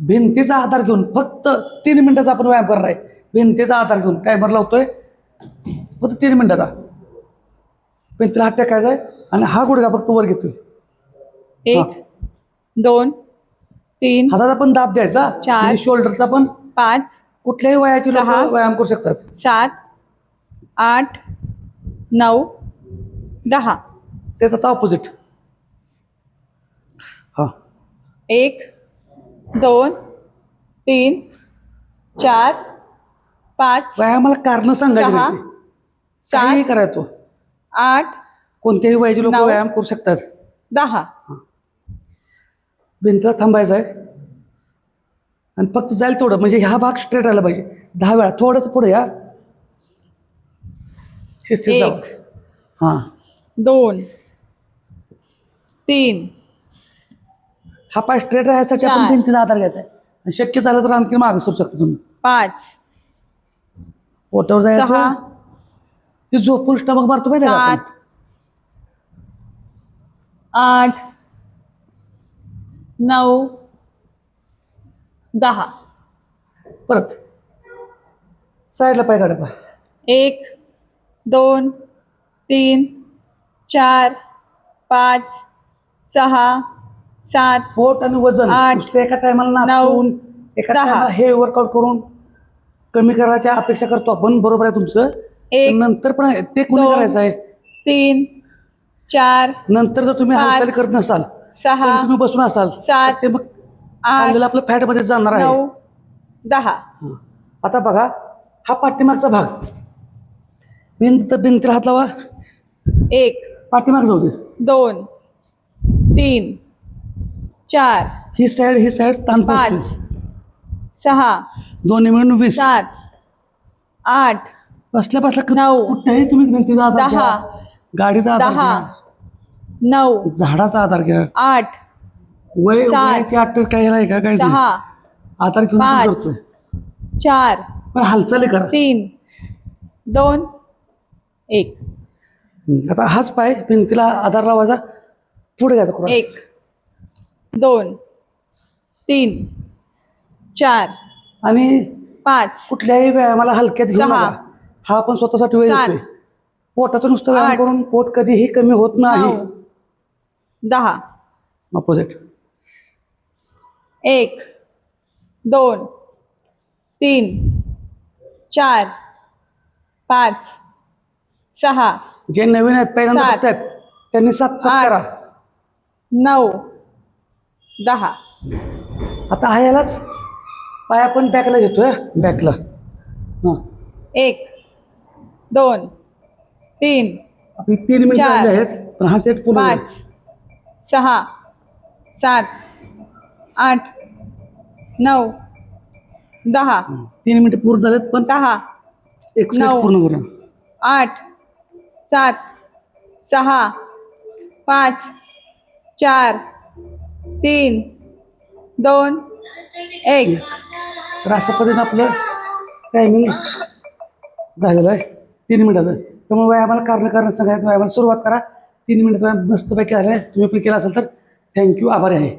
भिंतीचा आधार घेऊन फक्त तीन मिनिटाचा आपण व्यायाम करणार आहे. भिंतीचा आधार घेऊन टायमर लावतोय. फक्त तीन मिनिटाचा. भिंतीला हात टाकायचा आहे आणि हा गुडघा फक्त वर घेतोय. एक दोन तीन हाताचा पण दाब द्यायचा चार. शोल्डरचा पण पाच कुठल्याही वयाची लोक सहा. व्यायाम करू शकतात. सात आठ नऊ दहा. त्याचा आता ऑपोजिट हा. एक दोन तीन चार पाच व्यायामाला कारण सांगायची सहा. नाही काहीही सात करायचो आठ कोणत्याही वयाची लोक नऊ. व्यायाम करू शकतात. दहा. भिंतीला थांबायचं आहे. आणि फक्त जाईल तेवढं. म्हणजे हा भाग स्ट्रेट आला पाहिजे. दहा वेळा. थोडंच पुढे या. शिस्तीत जावं एक हां. दोन तीन हा पाय स्ट्रेट राहण्यासाठी आपण चार. भिंतीचा आधार घ्यायचा आहे. आणि शक्य झालं तर आणखी मागे सरू शकता तुम्ही. पाच. पोटावर सहा. जायचं ती झोपून स्टमक मारतो माहिती आहे का आपण? सात. आठ. नऊ. दहा. परत. साईडला पाय काढायचा एक दोन तीन चार पाच सहा सात पोट आणि वजन आठ, नुसतं एका टायमाला नाचून एका दहा. टायमाला हे वर्कआउट करून कमी करायची अपेक्षा करतो आपण बरोबर आहे तुमचं? एक, पण नंतर पण आहे, ते कुणी दोन, करायचं आहे? तीन चार नंतर जर तुम्ही पाच, हालचाली करत नसाल सहा तुम्ही बसून असाल सात, तर ते मग आठ, खाल्लेलं आपलं फॅटमध्ये जाणार आहे. नऊ दहा. हां. आता बघा हा पाठीमागचा भाग. भिंत भिंतीला हात लावा. एक पाठीमाग जाऊ दे. दोन तीन. चार ही साईड ही साईड ताण पाच. सहा दोन्ही मिळून वीस. सात आठ बसल्या बसल्या क- नऊ, कुठल्याही तुम्ही भिंतीचा आधार घ्या. दहा, गाडीचा आधार दहा घ्या. नऊ झाडाचा आधार घ्या. आठ वय सात, वयाची अट्टर काय आहे का? काय नाही. सहा आधार घेऊन आपण पाच, करतोय चार पण हालचाली करा. तीन दोन एक. हम्म. आता हाच पाय भिंतीला आधार लावायचा. पुढे घ्यायचा cross. एक. दोन तीन चार आणि पाच कुठल्याही व्यायामाला हलक्यात घेऊ सहा, नका. हा आपण स्वतःसाठी वेळ सात, देतोय पोटाचं नुसतं व्यायाम आठ, करून पोट कधीही कमी होत नाही. नऊ दहा अपोजिट एक दोन तीन चार पाच सहा जे नवीन आहेत पहिल्यांदा सात, बघतायत त्यांनी सात सात आठ, करा. नऊ दहा. आता हा यालाच? पाय आपण बॅकला घेतोय बॅकला हां. एक दोन तीन आपली तीन मिनिटं चार, झाली आहेत पण हा सेट पूर्ण झाला. पाच सहा सात आठ नऊ दहा. तीन मिनिटं पूर्ण झालेत पण दहा एक सेट नऊ. पूर्ण करूया. आठ सात सहा पाच चार तीन दोन एक. तर अशा पद्धतीनं आपलं टायमिंग झालेलं आहे. तीन मिनटाचं त्यामुळे व्यायामाला कारण कारण सांगायचं व्यायामाला सुरुवात करा. तीन मिनिटाचा मस्तपैकी झालं आहे तुम्ही पण केला असेल तर थँक्यू आभारी आहे.